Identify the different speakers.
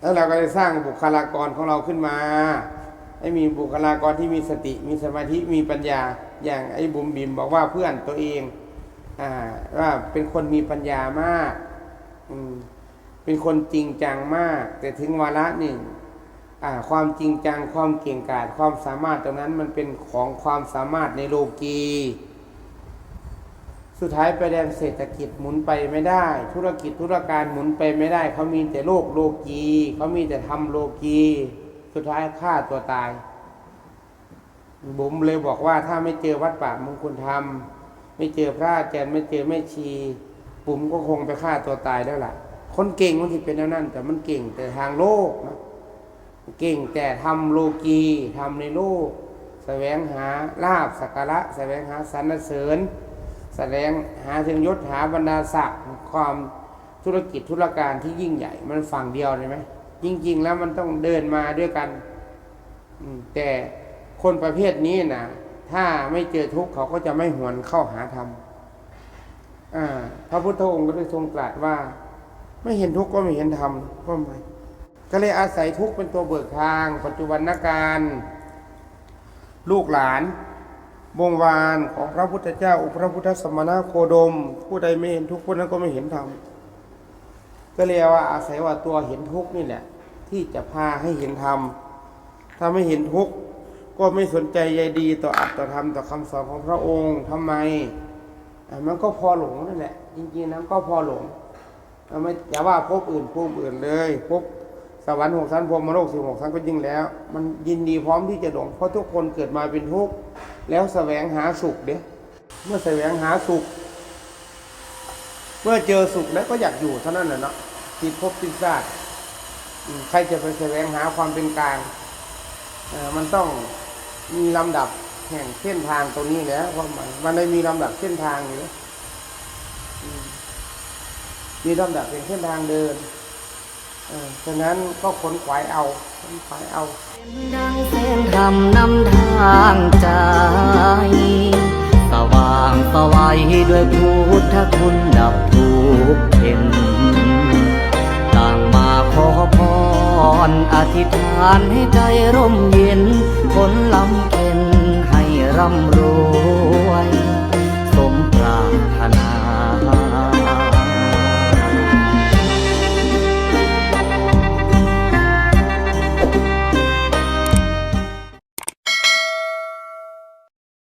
Speaker 1: แล้วเราก็จะสร้างบุคลากรของเราขึ้นมา ให้มีบุคลากรที่มีสติ มีสมาธิ มีปัญญา อย่างไอ้บุ๋มบิมบอกว่าเพื่อนตัวเองอ่าว่าเป็นคนมีปัญญามากอืมเป็นคนจริงจังมาก แต่ถึงวาระหนึ่งอ่าความจริงจัง ความเก่งกาจ ความสามารถตรงนั้นมันเป็นของความสามารถในโลกี สุดท้ายไปแดนเศรษฐกิจหมุนไปไม่ได้ ธุรกิจธุรการหมุนไปไม่ได้ เขามีแต่โลกโลกีเขามีแต่ทำโลกีสุดท้ายฆ่าตัวตายบุ๋มเลยบอกว่าถ้าไม่เจอวัดป่ามงคลธรรม ไม่เจอพระอาจารย์ไม่เจอแม่ชีบุ๋มก็คงไปฆ่าตัวตายแล้วล่ะ คนเก่งมันที่เป็นแนวนั้นแต่มันเก่งแต่ทางโลกนะเก่งแต่ทำโลกีทำในโลก แสวงหาลาบสักการะแสวงหาสรรเสริญ สดงหาถึงยศหาบรรดาศักดิ์ความธุรกิจธุรการที่ยิ่งใหญ่ มันฝั่งเดียวใช่ไหมจริง ๆ แล้วมันต้องเดินมาด้วยกันแต่คนประเภทนี้นะถ้าไม่เจอทุกข์เขาก็จะไม่หวนเข้าหาธรรมพระพุทธองค์ก็ได้ทรงตรัสว่า ไม่เห็นทุกข์ก็ไม่เห็นธรรมก็ไม่ก็เลยอาศัยทุกข์เป็นตัวเบิกทาง ปัจจุบันการ ลูกหลาน วงวานของพระพุทธเจ้า อุพระพุทธสมณะโคดม ผู้ใดไม่เห็นทุกข์ผู้นั้นก็ไม่เห็นธรรมก็เรียกว่าอาศัยว่าตัวเห็นทุกข์นี่แหละ ที่จะพาให้เห็นธรรมถ้าไม่เห็นทุกข์ก็ไม่สนใจใยดีต่ออัตต่อธรรมต่อคำสอนของพระองค์ทำไมมันก็พอหลงนั่นแหละ จริงๆนั้นก็พอหลงอาไม่อย่าว่าภพอื่นภูมิอื่นเลยภพ สวรรค์หกชั้นพรมโลกสิบหกชั้นก็ยิ่งแล้ว มันยินดีพร้อมที่จะหลงเพราะทุกคนเกิดมาเป็นทุกข์แล้วแสวงหาสุขเด้เมื่อแสวงหาสุข เมื่อเจอสุขแล้วก็อยากอยู่เท่านั้นแหละเนาะติดภพติดชาติใครจะไปแสวงหาความเป็นกลางมันต้องมีลำดับแห่งเส้นทางตรงนี้แล้วความหมายมันได้มีลำดับเส้นทางอยู่มีลำดับเป็นเส้นทางเดิน ฉะนั้นก็ขนขวายเอาขนขวายเอา
Speaker 2: ดังแสงธรรมนำทางใจ สว่างสวัยด้วยพุทธคุณดับทุกข์เห็นต่างมาขอพรอธิษฐานให้ใจร่มเย็นผลลำเค็นให้ร่ำรวย